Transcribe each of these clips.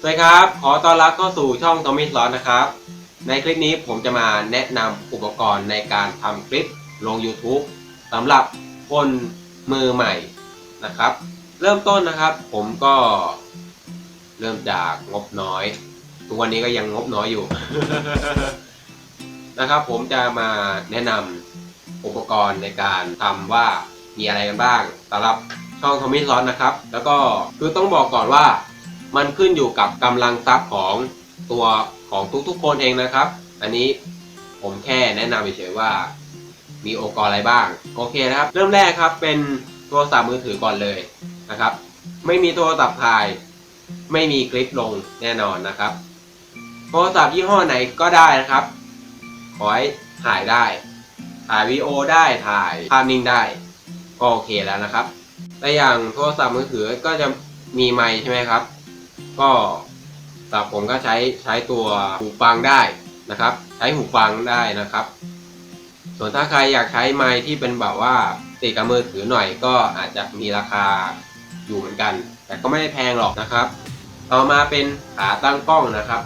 สวัสดีครับ ขอต้อนรับเข้าสู่ช่อง Tommy Slot นะครับ ในคลิปนี้ผมจะมาแนะนำอุปกรณ์ในการทำคลิปลง YouTube สำหรับคนมือใหม่นะครับ เริ่มต้นนะครับ ผมก็เริ่มจากงบน้อย ทุกวันนี้ก็ยังงบน้อยอยู่ นะครับ ผมจะมาแนะนำอุปกรณ์ในการทำว่ามีอะไรกันบ้างสำหรับช่อง Tommy Slot นะครับ แล้วก็คือต้องบอกก่อนว่า มันขึ้นอยู่กับกำลังทรัพย์ของตัวของทุกๆ คนเองนะครับ อันนี้ผมแค่แนะนำเฉยๆว่า มีองค์กรอะไรบ้าง โอเคนะครับ เริ่มแรกครับเป็นโทรศัพท์มือถือก่อนเลยนะครับ ไม่มีโทรศัพท์ถ่าย ไม่มีคลิปลงแน่นอนนะครับ โทรศัพท์ยี่ห้อไหนก็ได้นะครับ ขอให้ถ่ายได้ ถ่ายวีดีโอได้ถ่ายภาพนิ่งได้ ก็โอเคแล้วนะครับแต่อย่างโทรศัพท์มือถือก็จะมีไมค์ใช่ไหมครับ ก็สำหรับผมก็ใช้ใช้ตัวหูฟังได้นะครับ ใช้หูฟังได้นะครับ ส่วนถ้าใครอยากใช้ไมค์ที่เป็นแบบว่าติดกับมือถือหน่อยก็อาจจะมีราคาอยู่เหมือนกัน แต่ก็ไม่ได้แพงหรอกนะครับ ต่อมาเป็นขาตั้งกล้องนะครับ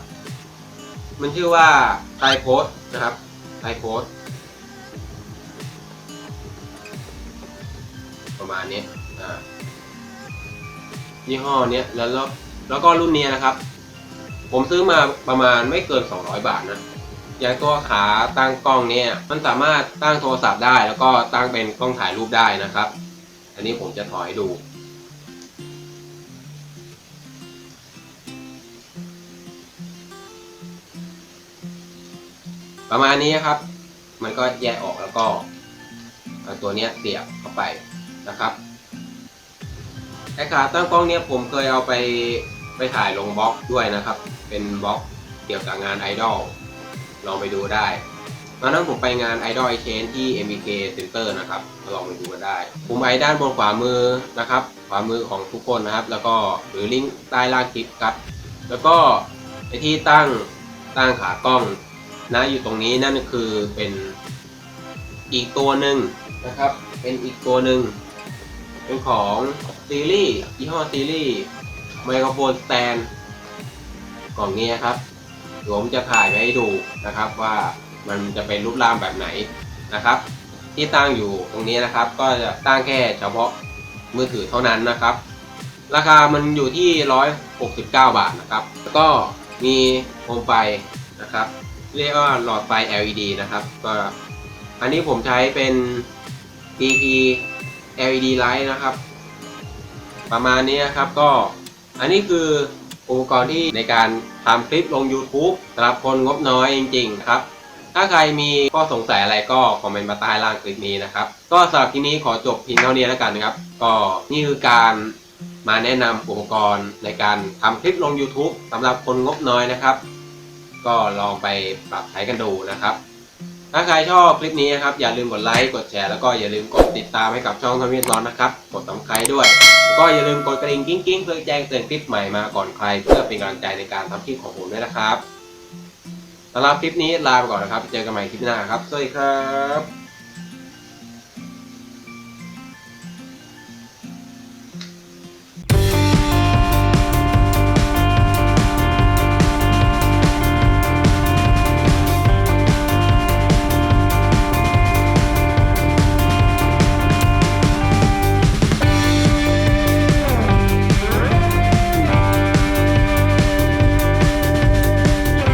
มันชื่อว่าไทโพสนะครับไทโพสประมาณนี้อ่ายี่ห้อเนี้ยแล้ว แล้วก็รุ่นนี้นะครับ ผมซื้อมาประมาณไม่เกิน 200 บาทนะ อย่างตัวขาตั้งกล้องเนี่ย มันสามารถตั้งโทรศัพท์ได้ แล้วก็ตั้งเป็นกล้องถ่ายรูปได้นะครับ อันนี้ผมจะถอยให้ดู ประมาณนี้ครับ มันก็แยกออกแล้วก็ตัวเนี้ยเสียบเข้าไปนะครับไอ้ขาตั้งกล้องเนี่ยผมเคยเอาไป ไปถ่ายลงบล็อกด้วยนะครับ เป็นบล็อกเกี่ยวกับงานไอดอลลองไปดูได้ตอนนั้นผมไปงาน Idol Exchange ที่ MBK Center นะครับลองไปดูกันได้ปุ่มไอด้านบนขวามือนะครับ ขวามือของทุกคนนะครับ แล้วก็หรือลิงก์ใต้ล่างคลิปครับ แล้วก็ไอที่ตั้งตั้งขากล้องนะอยู่ตรงนี้นั่นคือเป็นอีกตัวหนึ่งนะครับ เป็นอีกตัวหนึ่งเป็นของซีรีส์ยี่ห้อซีรีส์ ไมโครโฟนสแตนกล่องนี้ครับผมจะถ่ายไว้ให้ดูนะครับว่ามันจะเป็นรูปร่างแบบไหนนะครับ ที่ตั้งอยู่ตรงนี้นะครับ ก็จะตั้งแค่เฉพาะมือถือเท่านั้นนะครับ ราคามันอยู่ที่ 169 บาทนะครับ แล้วก็มีโคมไฟนะครับ เรียกว่าหลอดไฟ LED นะครับ ก็อันนี้ผมใช้เป็น TP LED light นะครับ ประมาณนี้นะครับก็ อันนี้คืออุปกรณ์ที่ในการทำคลิปลง YouTube สำหรับคนงบน้อยจริง ๆ ครับถ้าใครมีข้อสงสัยอะไรก็คอมเมนต์มาใต้ล่างคลิปนี้นะครับ ก็สำหรับที่นี้ขอจบเพียงเท่านี้แล้วกันนะครับ ก็นี่คือการมาแนะนำอุปกรณ์ในการทำคลิปลง YouTube สำหรับคนงบน้อยนะครับ ก็ลองไปปรับใช้กันดูนะครับ ถ้าใครชอบคลิปนี้นะครับ อย่าลืมกดไลค์ กดแชร์ แล้วก็อย่าลืมกดติดตามให้กับช่องทวีตร้อนนะครับ กดติดตามด้วย แล้วก็อย่าลืมกดกระดิ่งกิ้งๆ เพื่อแจ้งเตือนคลิปใหม่มาก่อนใคร เพื่อเป็นกำลังใจในการทำคลิปของผมด้วยนะครับสำหรับคลิปนี้ลาไปก่อนนะครับ เจอกันใหม่คลิปหน้าครับ สวัสดีครับ